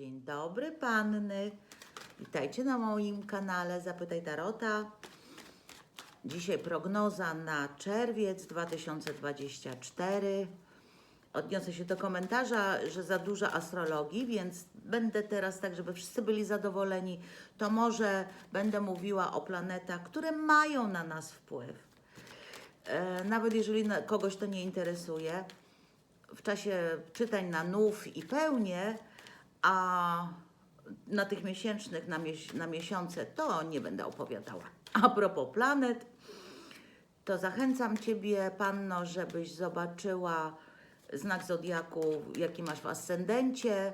Dzień dobry panny. Witajcie na moim kanale Zapytaj Tarota. Dzisiaj prognoza na czerwiec 2024. Odniosę się do komentarza, że za dużo astrologii, więc będę teraz tak, żeby wszyscy byli zadowoleni, to może będę mówiła o planetach, które mają na nas wpływ. E, nawet jeżeli kogoś to nie interesuje, w czasie czytań na nów i pełnię, a na tych miesięcznych, na, mies- na miesiące, to nie będę opowiadała. A propos planet, to zachęcam Ciebie, Panno, żebyś zobaczyła znak zodiaku, jaki masz w ascendencie,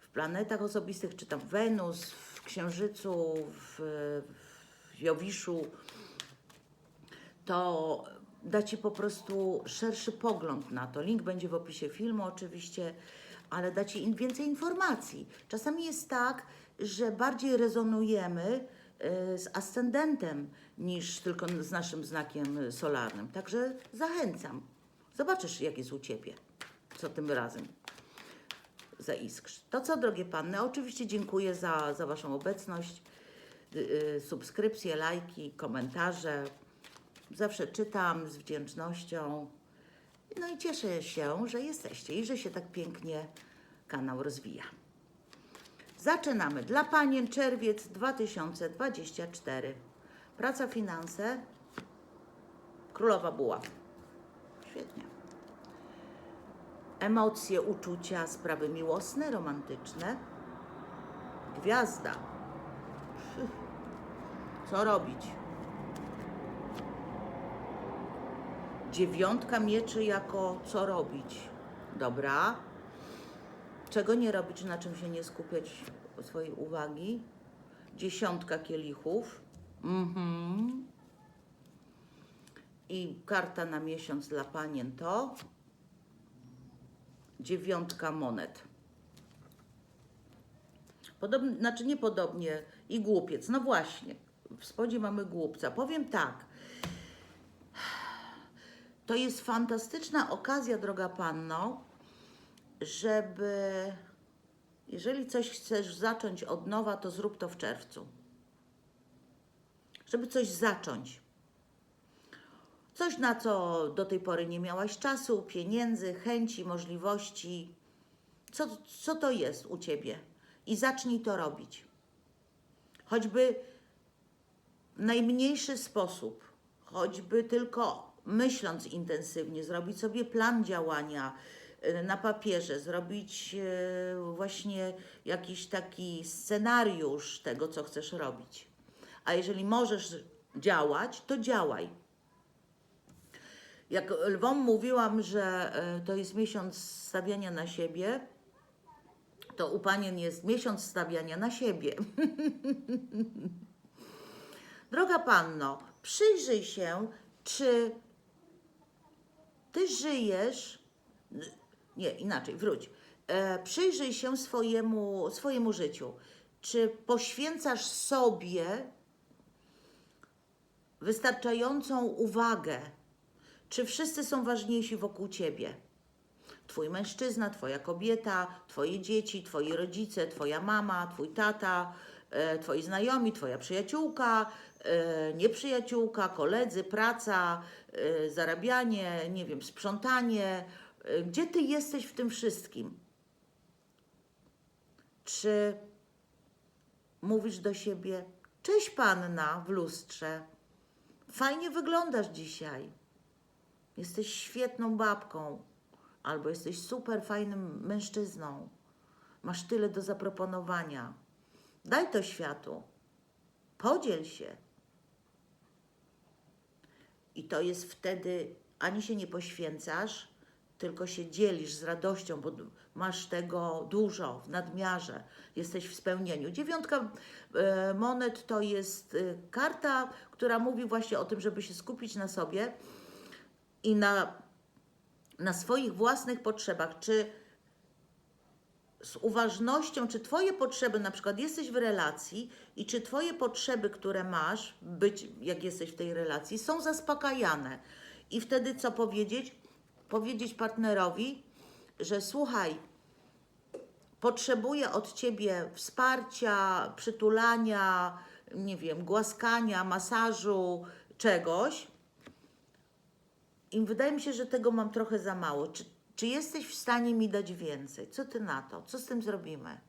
w planetach osobistych, czy tam Wenus, w Księżycu, w, w Jowiszu, to da Ci po prostu szerszy pogląd na to. Link będzie w opisie filmu oczywiście, ale da Ci więcej informacji. Czasami jest tak, że bardziej rezonujemy y, z ascendentem niż tylko z naszym znakiem solarnym. Także zachęcam. Zobaczysz, jak jest u Ciebie. Co tym razem zaiskrz. To co, drogie Panny, oczywiście dziękuję za, za Waszą obecność, y, y, subskrypcje, lajki, komentarze. Zawsze czytam z wdzięcznością. No i cieszę się, że jesteście i że się tak pięknie kanał rozwija. Zaczynamy. Dla Panien czerwiec 2024. Praca, finanse. Królowa Buław. Świetnie. Emocje, uczucia, sprawy miłosne, romantyczne. Gwiazda. Co robić? Dziewiątka mieczy jako co robić. Dobra. Czego nie robić, na czym się nie skupiać swojej uwagi. Dziesiątka kielichów. Mhm. I karta na miesiąc dla panien to dziewiątka monet. Podobnie, znaczy niepodobnie i głupiec. No właśnie, w spodzie mamy głupca. Powiem tak. To jest fantastyczna okazja, droga panno, żeby jeżeli coś chcesz zacząć od nowa, to zrób to w czerwcu. Żeby coś zacząć. Coś, na co do tej pory nie miałaś czasu, pieniędzy, chęci, możliwości. Co, co to jest u ciebie? I zacznij to robić. Choćby w najmniejszy sposób, choćby tylko myśląc intensywnie, zrobić sobie plan działania y, na papierze, zrobić y, właśnie jakiś taki scenariusz tego, co chcesz robić. A jeżeli możesz działać, to działaj. Jak lwom mówiłam, że y, to jest miesiąc stawiania na siebie, to u panien jest miesiąc stawiania na siebie. Droga panno, przyjrzyj się, czy ty żyjesz. Nie, inaczej, wróć. E, przyjrzyj się swojemu, swojemu życiu. Czy poświęcasz sobie wystarczającą uwagę? Czy wszyscy są ważniejsi wokół ciebie? Twój mężczyzna, twoja kobieta, twoje dzieci, twoi rodzice, twoja mama, twój tata, twoi znajomi, twoja przyjaciółka, e, nieprzyjaciółka, koledzy, praca, e, zarabianie, nie wiem, sprzątanie. E, Gdzie ty jesteś w tym wszystkim? Czy mówisz do siebie, cześć panna w lustrze, fajnie wyglądasz dzisiaj, jesteś świetną babką, albo jesteś super fajnym mężczyzną, masz tyle do zaproponowania. Daj to światu, podziel się. I to jest wtedy, ani się nie poświęcasz, tylko się dzielisz z radością, bo masz tego dużo w nadmiarze, jesteś w spełnieniu. Dziewiątka e, monet to jest e, karta, która mówi właśnie o tym, żeby się skupić na sobie i na, na swoich własnych potrzebach. Czy z uważnością, czy Twoje potrzeby, na przykład jesteś w relacji i czy Twoje potrzeby, które masz, być jak jesteś w tej relacji, są zaspokajane. I wtedy co powiedzieć? Powiedzieć partnerowi, że słuchaj, potrzebuje od ciebie wsparcia, przytulania, nie wiem, głaskania, masażu, czegoś. I wydaje mi się, że tego mam trochę za mało. Czy, czy jesteś w stanie mi dać więcej? Co ty na to? Co z tym zrobimy?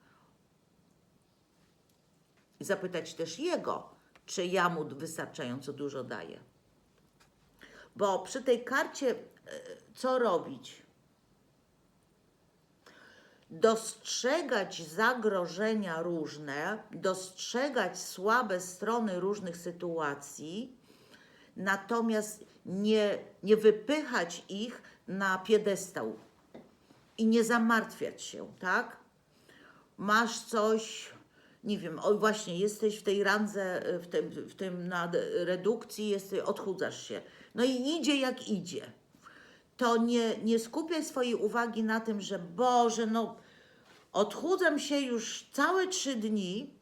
I zapytać też jego, czy ja mu wystarczająco dużo daję. Bo przy tej karcie, e, co robić? Dostrzegać zagrożenia różne, dostrzegać słabe strony różnych sytuacji, natomiast nie, nie wypychać ich na piedestał i nie zamartwiać się, tak? Masz coś, nie wiem, oj właśnie, jesteś w tej randze, w tym, w tym na redukcji, jesteś, odchudzasz się. No i idzie jak idzie. To nie, nie skupiaj swojej uwagi na tym, że Boże, no odchudzam się już całe trzy dni.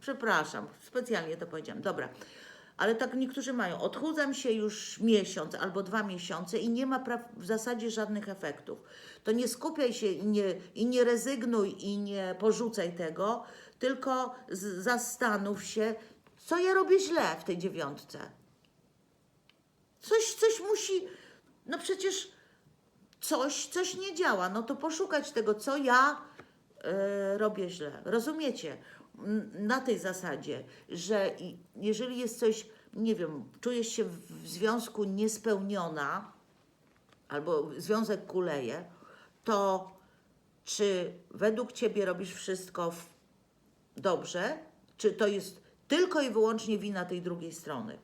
Przepraszam, specjalnie to powiedziałam. Dobra. Ale tak niektórzy mają. Odchudzam się już miesiąc albo dwa miesiące i nie ma w zasadzie żadnych efektów. To nie skupiaj się i nie, i nie rezygnuj i nie porzucaj tego, tylko z- zastanów się, co ja robię źle w tej dziewiątce. Coś, coś musi. No przecież coś, coś nie działa. No to poszukać tego, co ja e, robię źle. Rozumiecie? Na tej zasadzie, że jeżeli jest coś, nie wiem, czujesz się w związku niespełniona, albo związek kuleje, to czy według Ciebie robisz wszystko dobrze, czy to jest tylko i wyłącznie wina tej drugiej strony?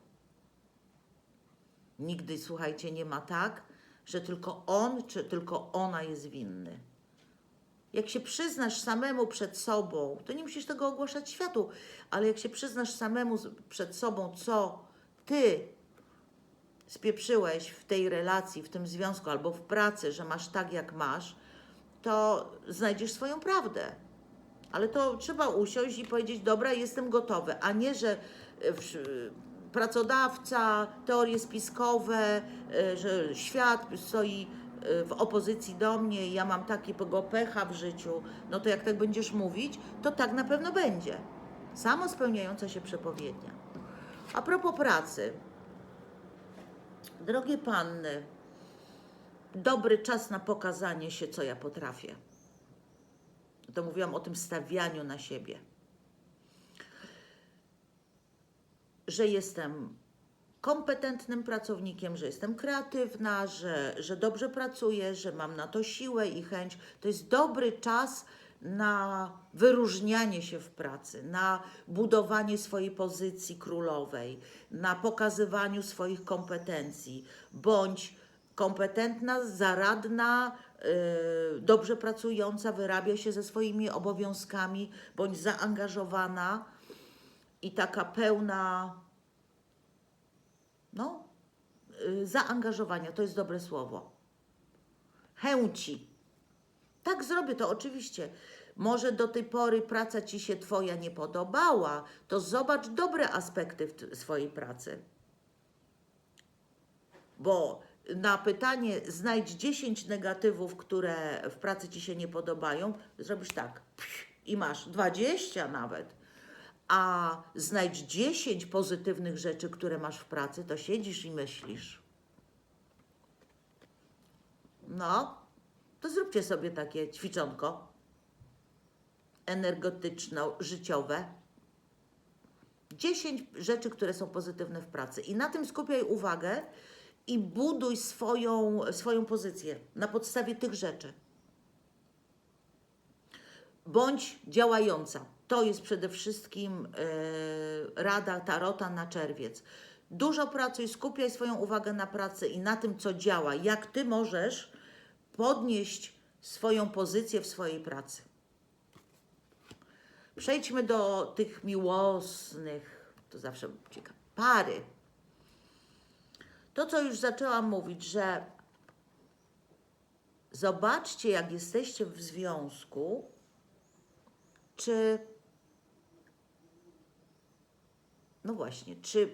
Nigdy, słuchajcie, nie ma tak, że tylko on czy tylko ona jest winny. Jak się przyznasz samemu przed sobą, to nie musisz tego ogłaszać światu, ale jak się przyznasz samemu przed sobą, co ty spieprzyłeś w tej relacji, w tym związku albo w pracy, że masz tak, jak masz, to znajdziesz swoją prawdę. Ale to trzeba usiąść i powiedzieć, dobra, jestem gotowy, a nie, że e, pracodawca, teorie spiskowe, e, że świat stoi w opozycji do mnie, ja mam takiego pecha w życiu, no to jak tak będziesz mówić, to tak na pewno będzie. Samo spełniająca się przepowiednia. A propos pracy. Drogie panny, dobry czas na pokazanie się, co ja potrafię to mówiłam o tym stawianiu na siebie. Że jestem kompetentnym pracownikiem, że jestem kreatywna, że, że dobrze pracuję, że mam na to siłę i chęć. To jest dobry czas na wyróżnianie się w pracy, na budowanie swojej pozycji królowej, na pokazywaniu swoich kompetencji, bądź kompetentna, zaradna, yy, dobrze pracująca, wyrabia się ze swoimi obowiązkami, bądź zaangażowana i taka pełna, no, yy, zaangażowania, to jest dobre słowo. Chęci. Tak zrobię to oczywiście. Może do tej pory praca ci się twoja nie podobała, to zobacz dobre aspekty w swojej pracy. Bo na pytanie znajdź 10 negatywów, które w pracy ci się nie podobają, zrobisz tak i masz 20 nawet. A znajdź 10 pozytywnych rzeczy, które masz w pracy, to siedzisz i myślisz. No, to zróbcie sobie takie ćwiczonko energetyczno-życiowe. 10 rzeczy, które są pozytywne w pracy. I na tym skupiaj uwagę i buduj swoją, swoją pozycję na podstawie tych rzeczy. Bądź działająca. To jest przede wszystkim e, rada Tarota na czerwiec. Dużo pracuj, skupiaj swoją uwagę na pracy i na tym, co działa. Jak ty możesz podnieść swoją pozycję w swojej pracy. Przejdźmy do tych miłosnych, to zawsze ciekawe, pary. To, co już zaczęłam mówić, że zobaczcie, jak jesteście w związku, czy. No właśnie, czy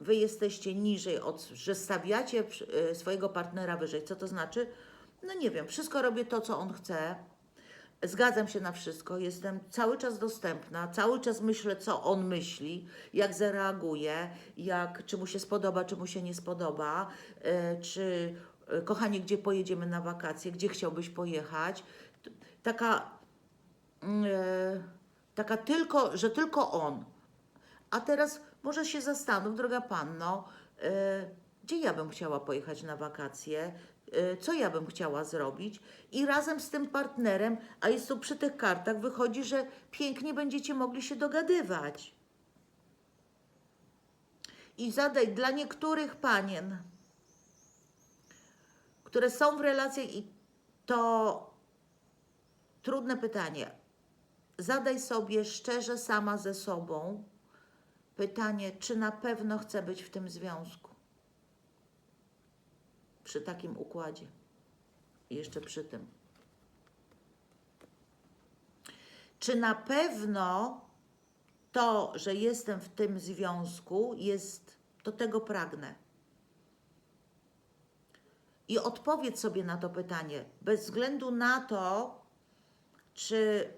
wy jesteście niżej, od, że stawiacie y, swojego partnera wyżej. Co to znaczy? No nie wiem, wszystko robię to, co on chce. Zgadzam się na wszystko, jestem cały czas dostępna, cały czas myślę, co on myśli, jak zareaguje, jak, czy mu się spodoba, czy mu się nie spodoba, e, czy e, kochanie, gdzie pojedziemy na wakacje, gdzie chciałbyś pojechać. Taka, mm, e, taka tylko, że tylko on. A teraz może się zastanów, droga panno, e, gdzie ja bym chciała pojechać na wakacje, e, co ja bym chciała zrobić i razem z tym partnerem, a jest tu przy tych kartach, wychodzi, że pięknie będziecie mogli się dogadywać. I zadaj dla niektórych panien, które są w relacji i to trudne pytanie. Zadaj sobie szczerze sama ze sobą, Pytanie, czy na pewno chcę być w tym związku? Przy takim układzie. I jeszcze przy tym. Czy na pewno to, że jestem w tym związku, jest, do tego pragnę? I odpowiedz sobie na to pytanie, bez względu na to, czy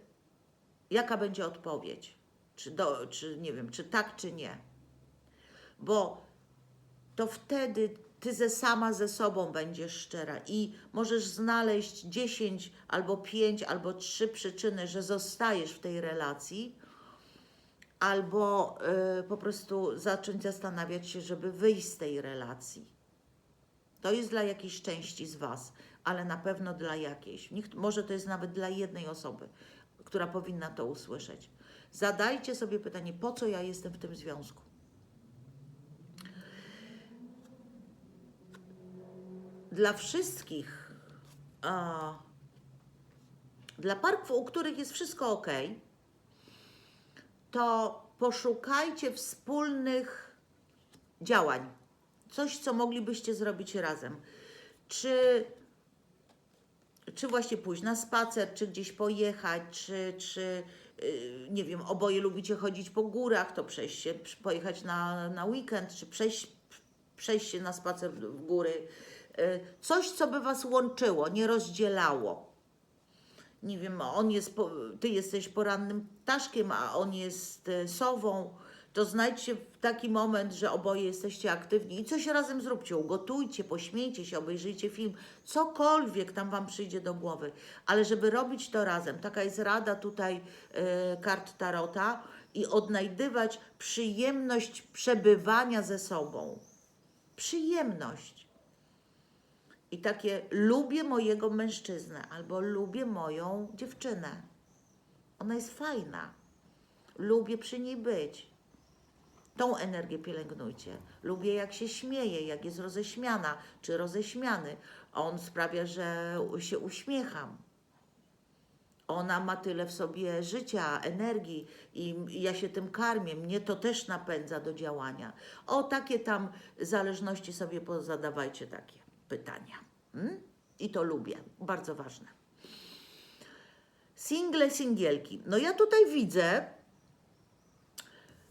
jaka będzie odpowiedź. Czy, do, czy nie wiem, czy tak, czy nie. Bo to wtedy ty ze sama ze sobą będziesz szczera i możesz znaleźć 10 albo 5 albo 3 przyczyny, że zostajesz w tej relacji, albo y, po prostu zacząć zastanawiać się, żeby wyjść z tej relacji. To jest dla jakiejś części z Was, ale na pewno dla jakiejś. Może to jest nawet dla jednej osoby, która powinna to usłyszeć. Zadajcie sobie pytanie, po co ja jestem w tym związku? Dla wszystkich, a, dla par, u których jest wszystko ok, to poszukajcie wspólnych działań. Coś, co moglibyście zrobić razem. Czy czy właśnie pójść na spacer, czy gdzieś pojechać, czy, czy nie wiem, oboje lubicie chodzić po górach, to przejść się, pojechać na, na weekend, czy przejść, przejść się na spacer w góry. Yy, Coś, co by Was łączyło, nie rozdzielało. Nie wiem, on jest, Ty jesteś porannym ptaszkiem, a on jest e, sową. To znajdźcie taki moment, że oboje jesteście aktywni i coś razem zróbcie. Ugotujcie, pośmiejcie się, obejrzyjcie film, cokolwiek tam Wam przyjdzie do głowy. Ale żeby robić to razem, taka jest rada tutaj e, kart Tarota i odnajdywać przyjemność przebywania ze sobą. Przyjemność. I takie lubię mojego mężczyznę albo lubię moją dziewczynę. Ona jest fajna. Lubię przy niej być. Tą energię pielęgnujcie. Lubię jak się śmieje, jak jest roześmiana czy roześmiany. On sprawia, że się uśmiecham. Ona ma tyle w sobie życia, energii i ja się tym karmię. Mnie to też napędza do działania. O takie tam zależności sobie pozadawajcie takie pytania. Mm? I to lubię. Bardzo ważne. Single, singielki. No ja tutaj widzę,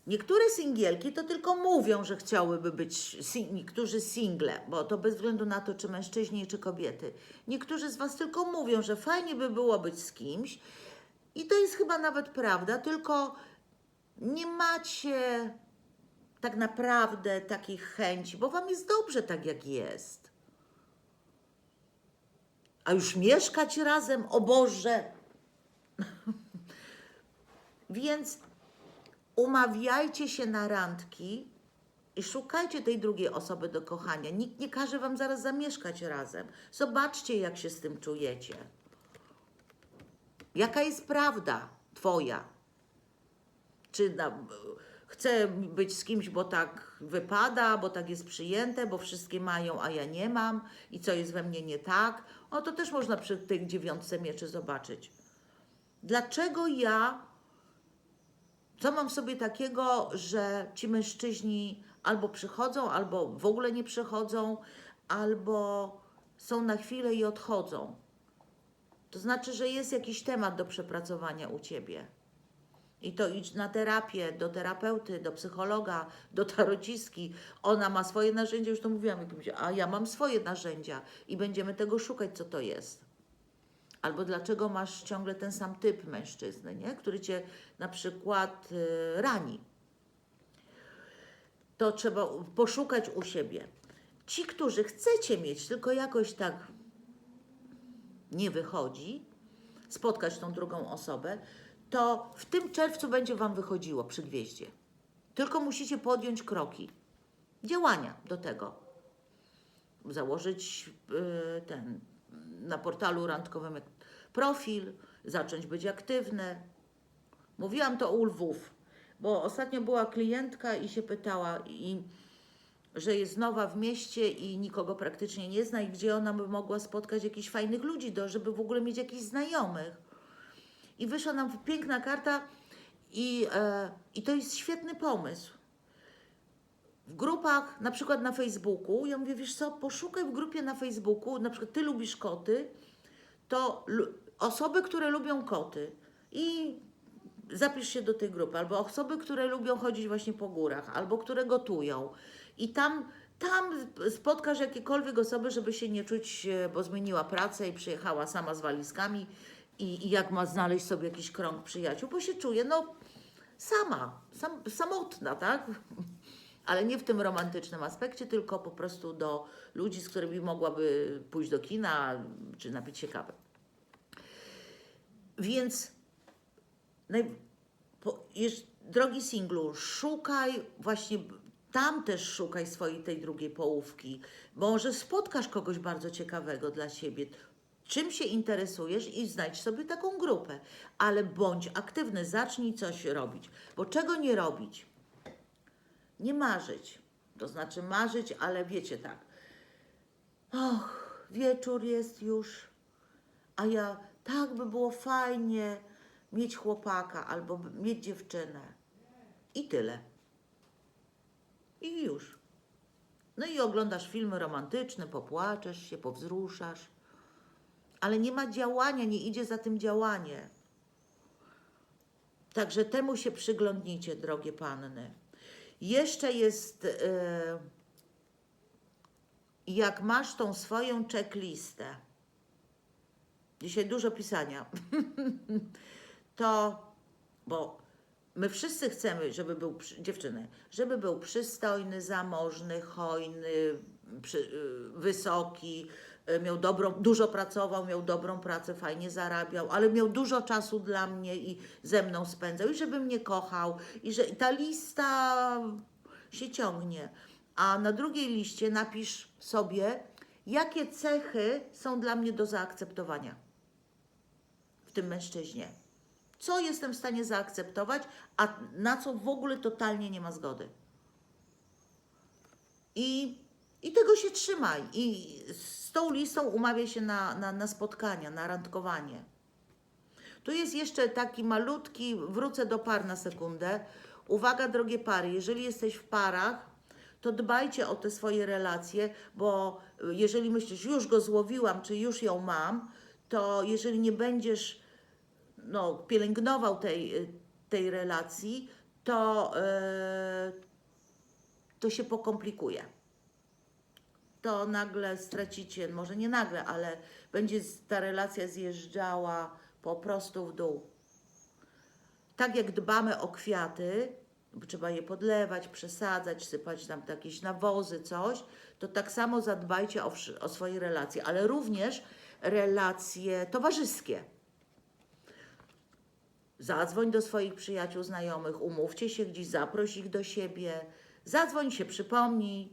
niektóre singielki to tylko mówią, że chciałyby być niektórzy single, bo to bez względu na to, czy mężczyźni, czy kobiety. Niektórzy z Was tylko mówią, że fajnie by było być z kimś i to jest chyba nawet prawda, tylko nie macie tak naprawdę takich chęci, bo Wam jest dobrze tak, jak jest. A już mieszkać razem, o Boże! Więc umawiajcie się na randki i szukajcie tej drugiej osoby do kochania. Nikt nie każe wam zaraz zamieszkać razem. Zobaczcie, jak się z tym czujecie. Jaka jest prawda twoja? Czy na, chcę być z kimś, bo tak wypada, bo tak jest przyjęte, bo wszystkie mają, a ja nie mam i co jest we mnie nie tak? O, to też można przy tej dziewiątce mieczy zobaczyć. Dlaczego ja co mam sobie takiego, że ci mężczyźni albo przychodzą, albo w ogóle nie przychodzą, albo są na chwilę i odchodzą? To znaczy, że jest jakiś temat do przepracowania u ciebie. I to idź na terapię, do terapeuty, do psychologa, do tarociski. Ona ma swoje narzędzia, już to mówiłam, a ja mam swoje narzędzia i będziemy tego szukać, co to jest. Albo dlaczego masz ciągle ten sam typ mężczyzny, nie? który cię na przykład y, rani. To trzeba poszukać u siebie. Ci, którzy chcecie mieć, tylko jakoś tak nie wychodzi, spotkać tą drugą osobę, to w tym czerwcu będzie Wam wychodziło przy gwieździe. Tylko musicie podjąć kroki, działania do tego. Założyć y, ten na portalu randkowym jak profil, zacząć być aktywne. Mówiłam to u lwów, bo ostatnio była klientka i się pytała, i, że jest nowa w mieście i nikogo praktycznie nie zna, i gdzie ona by mogła spotkać jakichś fajnych ludzi, do, żeby w ogóle mieć jakichś znajomych. I wyszła nam piękna karta, i, e, i to jest świetny pomysł. W grupach, na przykład na Facebooku, ja mówię, wiesz co, poszukaj w grupie na Facebooku, na przykład ty lubisz koty, to osoby, które lubią koty i zapisz się do tej grupy, albo osoby, które lubią chodzić właśnie po górach, albo które gotują. I tam, tam spotkasz jakiekolwiek osoby, żeby się nie czuć, e, bo zmieniła pracę i przyjechała sama z walizkami i, i jak ma znaleźć sobie jakiś krąg przyjaciół, bo się czuje, no sama, sam, samotna, tak? Ale nie w tym romantycznym aspekcie, tylko po prostu do ludzi, z którymi mogłaby pójść do kina czy napić się kawy. Więc naj, po, drogi singlu, szukaj właśnie tam też szukaj swojej tej drugiej połówki. Może spotkasz kogoś bardzo ciekawego dla siebie. Czym się interesujesz i znajdź sobie taką grupę, ale bądź aktywny, zacznij coś robić. Bo czego nie robić? Nie marzyć. To znaczy marzyć, ale wiecie tak. Och, wieczór jest już, a ja tak by było fajnie mieć chłopaka albo mieć dziewczynę. I tyle. I już. No i oglądasz filmy romantyczne, popłaczesz się, powzruszasz. Ale nie ma działania, nie idzie za tym działanie. Także temu się przyglądnijcie, drogie panny. Jeszcze jest, e, jak masz tą swoją checklistę, dzisiaj dużo pisania, to, bo my wszyscy chcemy, żeby był, dziewczyny, żeby był przystojny, zamożny, hojny, przy, y, wysoki, y, miał dobrą, dużo pracował, miał dobrą pracę, fajnie zarabiał, ale miał dużo czasu dla mnie i ze mną spędzał i żeby mnie kochał i że ta lista się ciągnie. A na drugiej liście napisz sobie, jakie cechy są dla mnie do zaakceptowania w tym mężczyźnie. Co jestem w stanie zaakceptować, a na co w ogóle totalnie nie ma zgody. I, i tego się trzymaj. I z tą listą umawiaj się na, na, na spotkania, na randkowanie. Tu jest jeszcze taki malutki, wrócę do par na sekundę. Uwaga, drogie pary, jeżeli jesteś w parach, to dbajcie o te swoje relacje, bo jeżeli myślisz, już go złowiłam, czy już ją mam, to jeżeli nie będziesz no, pielęgnował tej, y, tej relacji, to, yy, to się pokomplikuje. To nagle stracicie, może nie nagle, ale będzie ta relacja zjeżdżała po prostu w dół. Tak jak dbamy o kwiaty, trzeba je podlewać, przesadzać, sypać tam jakieś nawozy, coś, to tak samo zadbajcie o, o swoje relacje, ale również relacje towarzyskie. Zadzwoń do swoich przyjaciół, znajomych, umówcie się gdzieś, zaproś ich do siebie, zadzwoń się, przypomnij.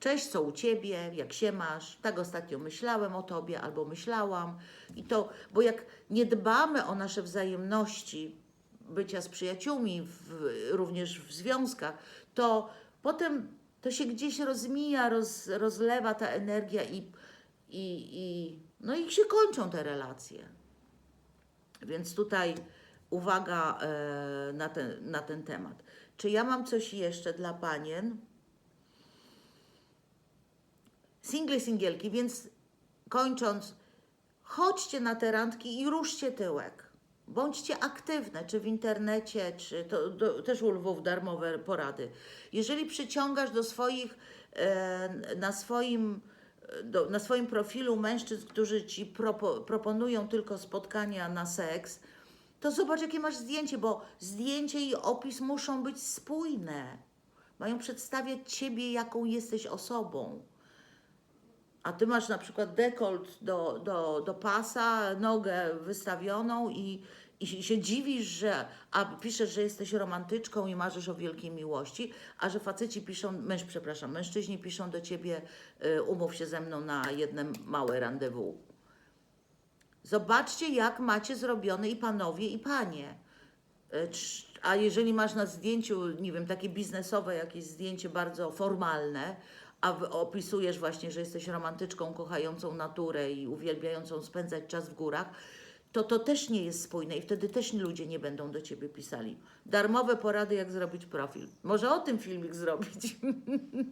Cześć, co u ciebie, jak się masz? Tak ostatnio myślałem o tobie albo myślałam. I to, bo jak nie dbamy o nasze wzajemności, bycia z przyjaciółmi, w, również w związkach, to potem to się gdzieś rozmija, roz, rozlewa ta energia i, i, i, no i się kończą te relacje. Więc tutaj uwaga e, na, ten, na ten temat. Czy ja mam coś jeszcze dla panien? Single, singielki, więc kończąc, chodźcie na te randki i ruszcie tyłek. Bądźcie aktywne, czy w internecie, czy to, też u Lwów darmowe porady. Jeżeli przyciągasz do swoich, e, na swoim do, na swoim profilu mężczyzn, którzy ci propo, proponują tylko spotkania na seks, to zobacz, jakie masz zdjęcie, bo zdjęcie i opis muszą być spójne. Mają przedstawiać ciebie, jaką jesteś osobą. A ty masz na przykład dekolt do, do, do pasa, nogę wystawioną i, i się dziwisz, że a piszesz, że jesteś romantyczką i marzysz o wielkiej miłości, a że faceci piszą, męż, przepraszam, mężczyźni piszą do ciebie, y, umów się ze mną na jedne małe rendezvous. Zobaczcie, jak macie zrobione i panowie, i panie. E, A jeżeli masz na zdjęciu, nie wiem, takie biznesowe jakieś zdjęcie bardzo formalne, a opisujesz właśnie, że jesteś romantyczką kochającą naturę i uwielbiającą spędzać czas w górach, to to też nie jest spójne i wtedy też ludzie nie będą do ciebie pisali. Darmowe porady, jak zrobić profil. Może o tym filmik zrobić.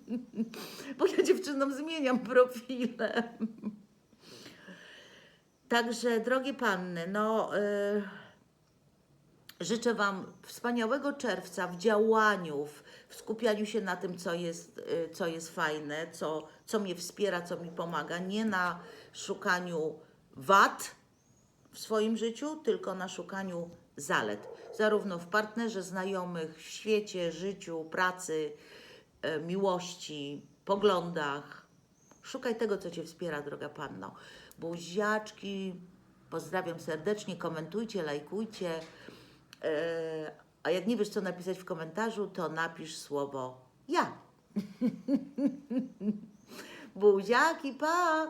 Bo ja dziewczynom zmieniam profile. Także, drogie panny, no. y, Życzę Wam wspaniałego czerwca w działaniu, w, w skupianiu się na tym, co jest, y, co jest fajne, co, co mnie wspiera, co mi pomaga. Nie na szukaniu wad w swoim życiu, tylko na szukaniu zalet. Zarówno w partnerze, znajomych, w świecie, życiu, pracy, y, miłości, poglądach. Szukaj tego, co Cię wspiera, droga panno. Buziaczki, pozdrawiam serdecznie, komentujcie, lajkujcie. E, A jak nie wiesz, co napisać w komentarzu, to napisz słowo ja. Buziaki, pa!